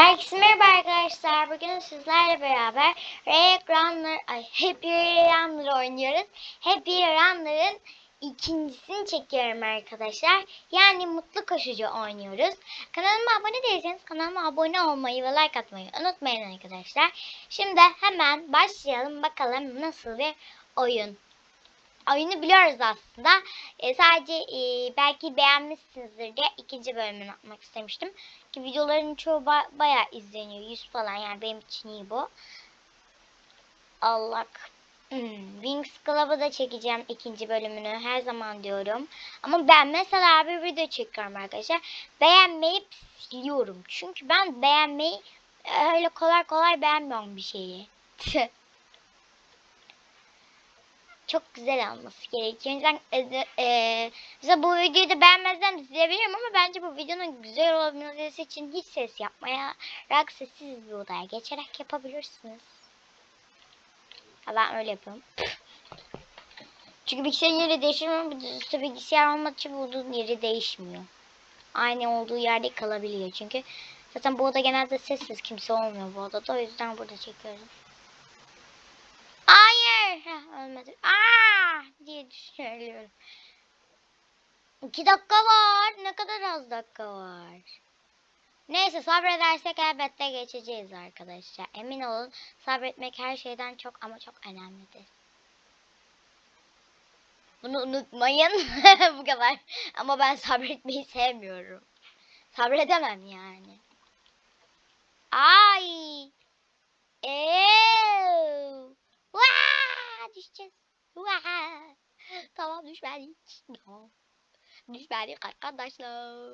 Herkese merhaba arkadaşlar. Bugün sizlerle beraber Ray Runner, ay Happy Runner oynuyoruz. Happy Runner'ın ikincisini çekiyorum arkadaşlar. Yani Mutlu Koşucu oynuyoruz. Kanalıma abone değilseniz kanalıma abone olmayı ve like atmayı unutmayın arkadaşlar. Şimdi hemen başlayalım bakalım nasıl bir oyun. Oyunu biliyoruz aslında. E, sadece e, belki beğenmişsinizdir diye ikinci bölümünü atmak istemiştim. Ki videoların çoğu ba- bayağı izleniyor. 100 falan yani benim için iyi bu. Allah. Hmm, Wings Club'ı da çekeceğim ikinci bölümünü her zaman diyorum. Ama ben mesela bir video çekiyorum arkadaşlar. Beğenmeyip siliyorum. Çünkü ben beğenmeyi e, öyle kolay kolay beğenmiyorum bir şeyi. Çok güzel olması gerekiyor. Ben e, e, mesela bu videoyu da beğenmezden de silebilirim ama bence bu videonun güzel olabilmesi için hiç ses yapmaya rak sessiz bir odaya geçerek yapabilirsiniz. Ha, ben öyle yapıyorum. Çünkü bilgisayarın yeri değişmiyor. Bu bilgisayar olmadığı için bunun yeri değişmiyor. Aynı olduğu yerde kalabiliyor. Çünkü zaten bu oda genelde sessiz. Kimse olmuyor bu odada. O yüzden burada çekiyorum. Hayır. Heh, ölmedim. Aa diye düşünüyorum. İki dakika var. Ne kadar az dakika var. Neyse sabredersek elbette geçeceğiz arkadaşlar. Emin olun sabretmek her şeyden çok ama çok önemlidir. Bunu unutmayın. Bu kadar. Ama ben sabretmeyi sevmiyorum. Sabredemem yani. Ay. Eee. Vaa! Düşeceğiz. Tamam düşmedik. No. Düşmedik arkadaşlar.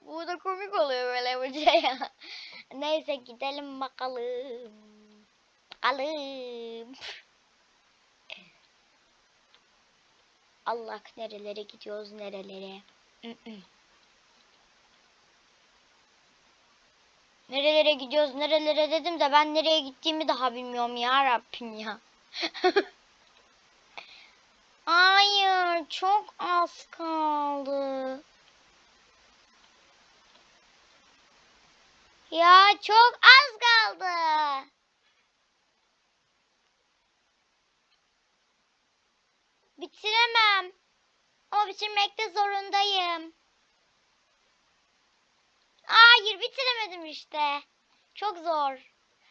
Bu da komik oluyor böyle bu şey ya. Neyse gidelim bakalım. Bakalım. Allah nerelere gidiyoruz nerelere. Nerelere gidiyoruz nerelere dedim de ben nereye gittiğimi daha bilmiyorum ya Rabbim ya. Hayır çok az kaldı. Ya çok az kaldı. Bitiremem. Ama bitirmekte zorundayım. Hayır bitiremedim işte. Çok zor.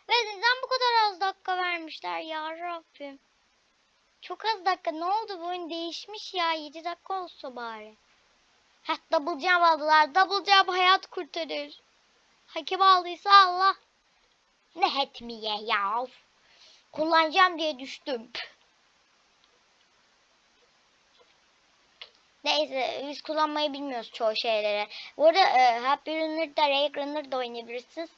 Ve neden bu kadar az dakika vermişler ya Rabbim. Çok az dakika. Ne oldu bu oyun değişmiş ya. 7 dakika olsa bari. Heh double jump aldılar. Double jump hayat kurtarır. Hakim aldıysa Allah. Ne etmiye ya. Kullanacağım diye düştüm. Neyse biz kullanmayı bilmiyoruz çoğu şeylere. Bu arada e, Happy Runner'da Ray Runner'da oynayabilirsiniz.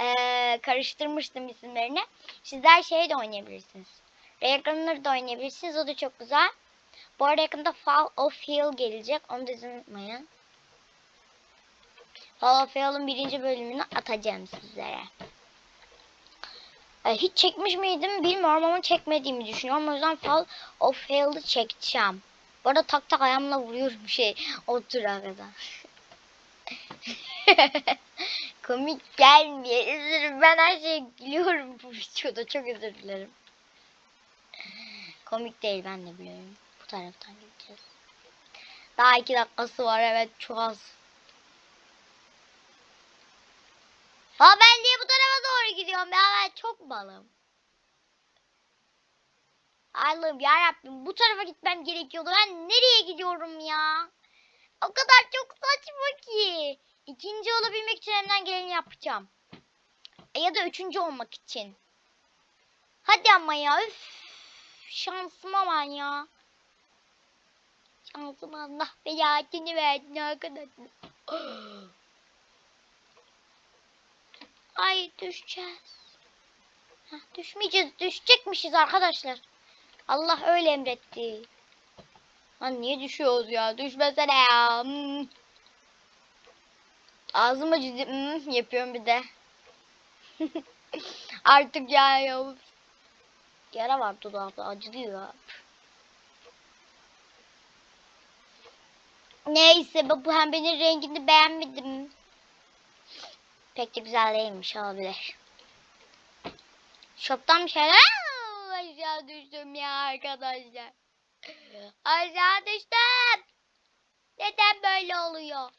E, karıştırmıştım isimlerini. Sizler şey de oynayabilirsiniz. Ray Runner'da oynayabilirsiniz. O da çok güzel. Bu arada yakında Fall of Hell gelecek. Onu da unutmayın. Fall of Hell'ın birinci bölümünü atacağım sizlere. E, hiç çekmiş miydim bilmiyorum ama çekmediğimi düşünüyorum. O yüzden Fall of Hell'ı çekeceğim. Bu arada tak tak ayağımla vuruyorum şey otura kadar. Komik gelmiyor. Üzülürüm. Ben her şeye gülüyorum bu videoda. Çok özür dilerim. Komik değil ben de biliyorum. Bu taraftan gideceğiz. Daha iki dakikası var evet çok az. Ha ben niye bu tarafa doğru gidiyorum ya ben çok balım. Allah'ım yarabbim bu tarafa gitmem gerekiyordu. Ben nereye gidiyorum ya? O kadar çok saçma ki. İkinci olabilmek için elimden geleni yapacağım. E, ya da üçüncü olmak için. Hadi ama ya. Üf. Şansıma ben ya. Şansıma Allah belasını verdin arkadaşlar. Ay düşeceğiz. Heh, düşmeyeceğiz. Düşecekmişiz arkadaşlar. Allah öyle emretti. Lan niye düşüyoruz ya? Düşmesene ya. Hmm. Ağzım acıdı. Hmm, yapıyorum bir de. Artık ya ya. Yara var dudakta acılıyor. Neyse bu pembenin rengini beğenmedim. Pek de güzel değilmiş olabilir. Shop'tan bir şeyler aşağı düştüm ya arkadaşlar. Aşağı düştüm. Neden böyle oluyor?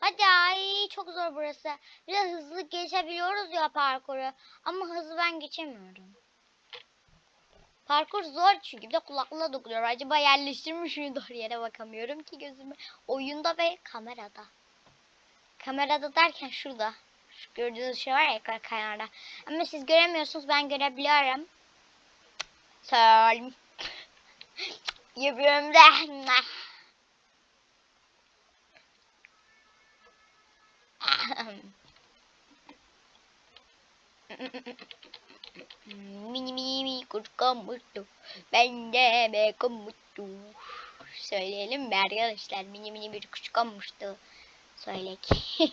Hadi ay çok zor burası. Biraz hızlı geçebiliyoruz ya parkuru. Ama hızlı ben geçemiyorum. Parkur zor çünkü bir de kulaklığa dokunuyorum. Acaba yerleştirmiş miyim doğru yere bakamıyorum ki gözümü. Oyunda ve kamerada. Kamerada derken şurada. Şu gördüğünüz şey var ya ekran. Ama siz göremiyorsunuz ben görebiliyorum. Söyleyeyim. Yapıyorum da. Mini mini mini kurtulmuştu. Ben de be konmuştu. Söyleyelim mi arkadaşlar? Mini mini bir kuş konmuştu. Söyle ki.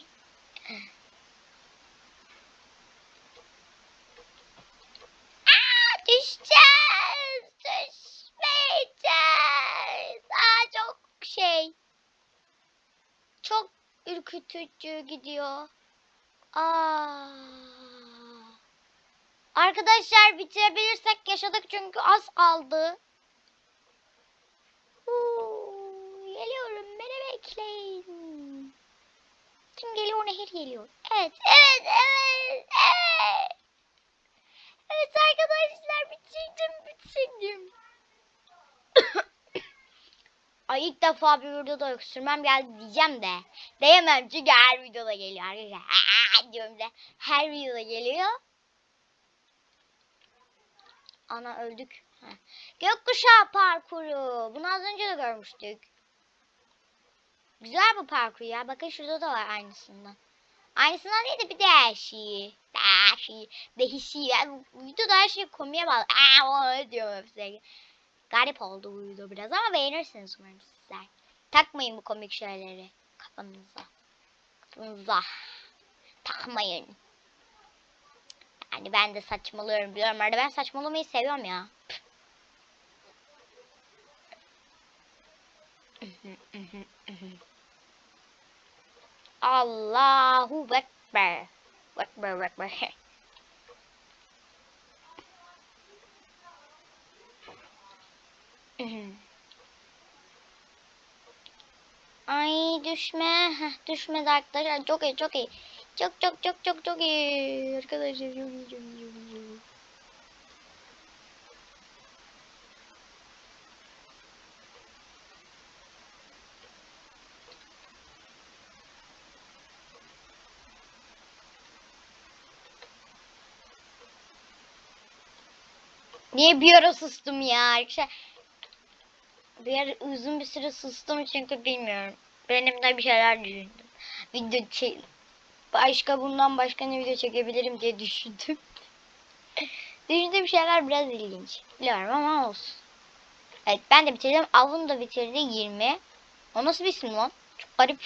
Düşeceğiz. Düşmeyeceğiz. Aa, çok şey. Çok ürkütücü gidiyor. Aa. Arkadaşlar bitirebilirsek yaşadık çünkü az kaldı. Geliyorum beni bekleyin. Kim geliyor nehir geliyor. Evet evet evet evet. Evet arkadaşlar bitirdim bitirdim. Ay ilk defa bir videoda öksürmem geldi diyeceğim de. Diyemem çünkü her videoda geliyor arkadaşlar. Diyorum da her videoda geliyor. Ana öldük. Heh. Gökkuşağı parkuru. Bunu az önce de görmüştük. Güzel bu parkur ya. Bakın şurada da var aynısından. Aynısından değil de bir değişiği. Değişiği. Değişiği. Yani videoda her şey komiye bağlı. Aa, o diyorum hepsi. Garip oldu bu video biraz ama beğenirsiniz umarım sizler. Takmayın bu komik şeyleri kafanıza. Kafanıza. Takmayın. Yani ben de saçmalıyorum biliyorum. Arada ben saçmalamayı seviyorum ya. Allahu Ekber. Ekber, Ekber. Ay düşme. Heh, düşmedi arkadaşlar. Çok iyi, çok iyi. Çok çok çok çok çok iyi. Arkadaşlar çok iyi, çok iyi, çok iyi. Niye bir ara sustum ya arkadaşlar? Bir ara uzun bir süre sustum çünkü bilmiyorum. Benim de bir şeyler düşündüm. Video çek... Başka bundan başka ne video çekebilirim diye düşündüm. Düşündüğüm şeyler biraz ilginç. Biliyorum ama olsun. Evet ben de bitirdim. Avun da bitirdi 20. O nasıl bir isim lan? Çok garip.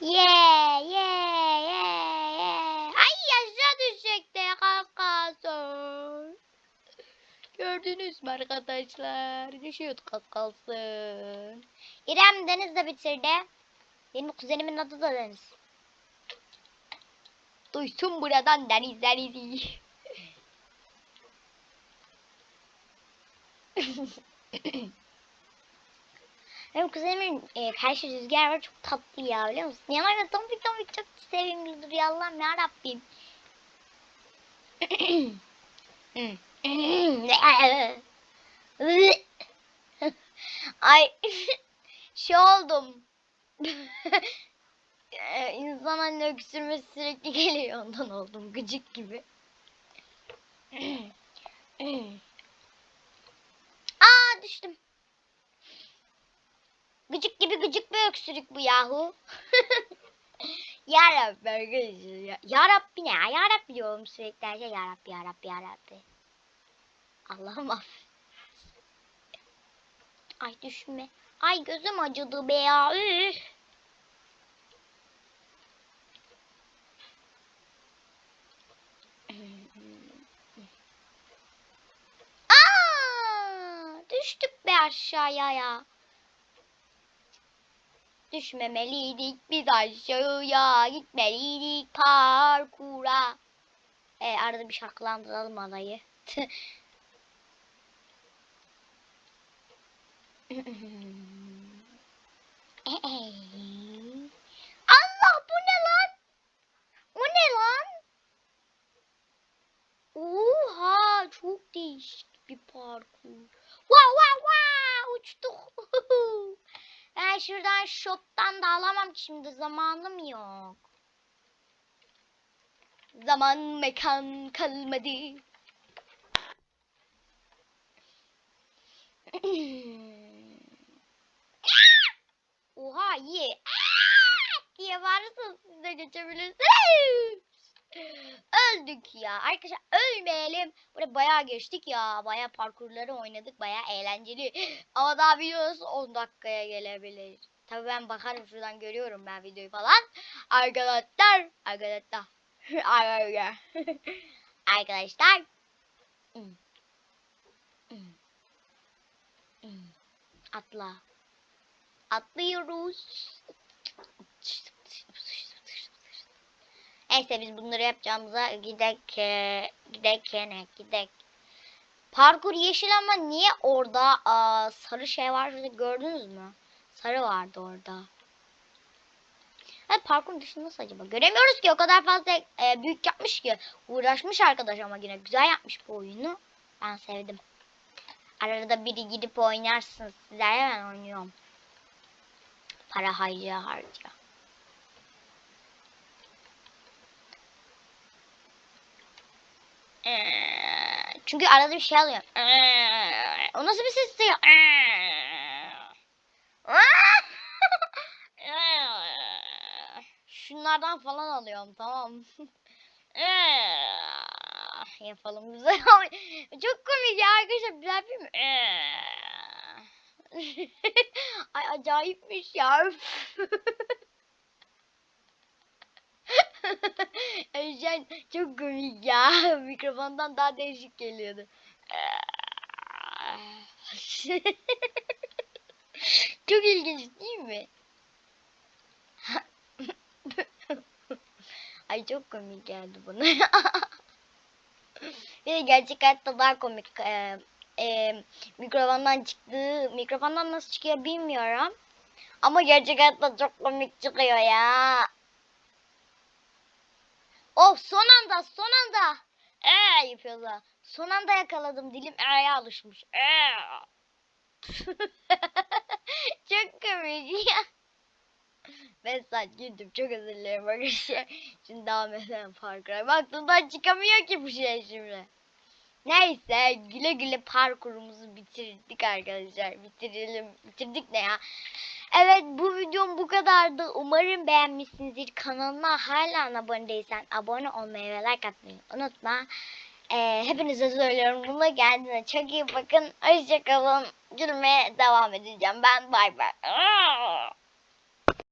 Yeah yeah yeah yeah. Ay aşağı düşecekti kalkasın. Gördünüz mü arkadaşlar? Düşüyordu kalkasın. İrem Deniz de bitirdi. Benim kuzenimin adı da Deniz. Duysun buradan Deniz Deniz'i. Benim kuzenimin e, karşı rüzgar var çok tatlı ya biliyor musun? Yanarda tombik tombik çok sevimli duruyor Allah'ım ya Rabbim. Ay şey oldum. Ee, İnsan hani öksürmesi sürekli geliyor ondan oldum gıcık gibi. Aa düştüm. Gıcık gibi gıcık bir öksürük bu yahu. ya Rabbi arkadaşlar ya. Ya ne ya? Ya diyorum sürekli her şey ya Rabbi ya Rabbi. Allah'ım affet. Ay düşme. Ay gözüm acıdı be ya. Düştük be aşağıya ya. düşmemeliydik. Biz aşağıya gitmeliydik parkura. E, arada bir şarkılandıralım alayı. Allah bu ne lan? O ne lan? Oha çok değişik bir parkur. Wow wow wow uçtuk. ben şuradan shop'tan da alamam şimdi zamanım yok. Zaman mekan kalmadı. İyi. diye bağırırsanız siz de geçebilirsiniz. Öldük ya. Arkadaşlar ölmeyelim. Burada bayağı geçtik ya. Bayağı parkurları oynadık. Bayağı eğlenceli. Ama daha videosu 10 dakikaya gelebilir. Tabii ben bakarım şuradan görüyorum ben videoyu falan. Arkadaşlar. Arkadaşlar. Arkadaşlar. Arkadaşlar. Hmm. Hmm. Hmm. Atla. Atlıyoruz. Neyse biz bunları yapacağımıza gidek gidek ne gidek. Parkur yeşil ama niye orada aa, sarı şey var gördünüz mü? Sarı vardı orada. Evet parkur dışında nasıl acaba? Göremiyoruz ki o kadar fazla e, büyük yapmış ki. Uğraşmış arkadaş ama yine güzel yapmış bu oyunu. Ben sevdim. Arada biri gidip oynarsınız. Sizlerle ben oynuyorum. Para harca harca. Çünkü arada bir şey alıyor. O nasıl bir ses ya? Şunlardan falan alıyorum tamam. Yapalım güzel. Çok komik ya arkadaşlar. Bir mı? Ay acayipmiş ya. Sen çok komik ya. Mikrofondan daha değişik geliyordu. çok ilginç değil mi? Ay çok komik geldi bana. De gerçek hayatta daha komik. Ee, e, mikrofondan çıktığı, mikrofondan nasıl çıkıyor bilmiyorum. Ama gerçek hayatta çok komik çıkıyor ya. Of son anda son anda. Ee yapıyorlar. Son anda yakaladım dilim e'ye alışmış. Ee. çok komik ya. Ben saat girdim çok özür dilerim arkadaşlar. Şimdi devam edelim parkura. Baktığımdan çıkamıyor ki bu şey şimdi. Neyse güle güle parkurumuzu bitirdik arkadaşlar. Bitirelim. Bitirdik ne ya? Evet bu videom bu kadardı. Umarım beğenmişsinizdir. Kanalıma hala abone değilsen abone olmayı ve like atmayı unutma. Ee, hepinize söylüyorum. Buna kendine çok iyi bakın. Hoşçakalın. Gülmeye devam edeceğim. Ben bay bay.